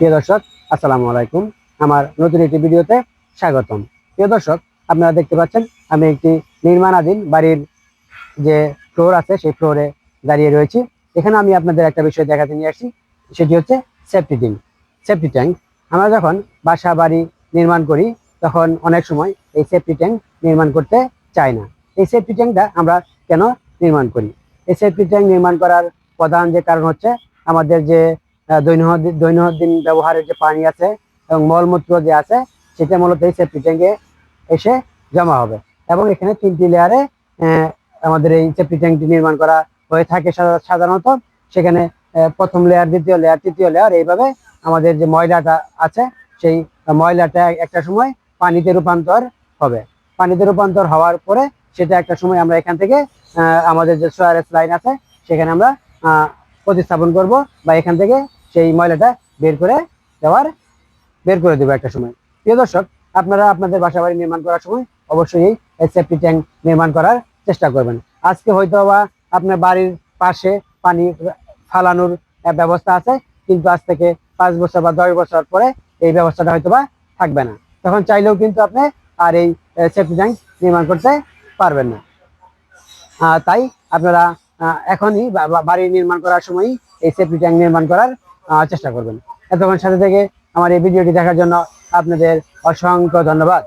প্রিয় দর্শক, আসসালামু আলাইকুম। আমার নতুন একটি ভিডিওতে স্বাগতম। প্রিয় দর্শক, আপনারা দেখতে পাচ্ছেন, আমি একটি নির্মাণাধীন বাড়ির যে ফ্লোর আছে, সেই ফ্লোরে দাঁড়িয়ে রয়েছি। এখানে আমি আপনাদের একটা বিষয় দেখাতে নিয়ে আসছি সেটি হচ্ছে সেফটি ট্যাঙ্ক সেফটি ট্যাঙ্ক আমরা যখন বাসা বাড়ি নির্মাণ করি, তখন অনেক সময় এই সেফটি ট্যাঙ্ক নির্মাণ করতে চাই না। এই সেফটি ট্যাঙ্কটা আমরা কেন নির্মাণ করি? এই সেফটি ট্যাঙ্ক নির্মাণ করার প্রধান যে কারণ হচ্ছে, আমাদের যে দৈনন্দিন দৈনন্দিন ব্যবহারের যে পানি আছে এবং মলমূত্র যে আছে, সেটা মূলত এই সেফটি ট্যাঙ্কে এসে জমা হবে। এবং এখানে তিনটি লেয়ারে আমাদের এই সেফটি ট্যাঙ্কটি নির্মাণ করা হয়ে থাকে সাধারণত। সেখানে প্রথম লেয়ার দ্বিতীয় লেয়ার তৃতীয় লেয়ার এইভাবে আমাদের যে ময়লাটা আছে, সেই ময়লাটা একটা সময় পানিতে রূপান্তর হবে। পানিতে রূপান্তর হওয়ার পরে সেটা একটা সময় আমরা এখান থেকে আমাদের যে সোয়ারেস লাইন আছে, সেখানে আমরা প্রতিস্থাপন করব বা এখান থেকে সেই ময়লাটা বের করে দেওয়ার, বের করে দেবো একটা সময়। প্রিয় দর্শক, আপনারা আপনাদের বাসা বাড়ি নির্মাণ করার সময় অবশ্যই এই সেফটি ট্যাঙ্ক নির্মাণ করার চেষ্টা করবেন। আজকে হয়তো বা আপনার বাড়ির পাশে পানি ফালানোর ব্যবস্থা আছে, কিন্তু আজ থেকে পাঁচ বছর বা দশ বছর পরে এই ব্যবস্থাটা হয়তো বা থাকবে না। তখন চাইলেও কিন্তু আপনি আর এই সেফটি ট্যাঙ্ক নির্মাণ করতে পারবেন না। তাই আপনারা এখনই বাড়ি নির্মাণ করার সময়ই এই সেফটি ট্যাঙ্ক নির্মাণ করার চেষ্টা করবেন। এতক্ষণ সাথে থেকে আমার এই ভিডিওটি দেখার জন্য আপনাদের অসংখ্য ধন্যবাদ।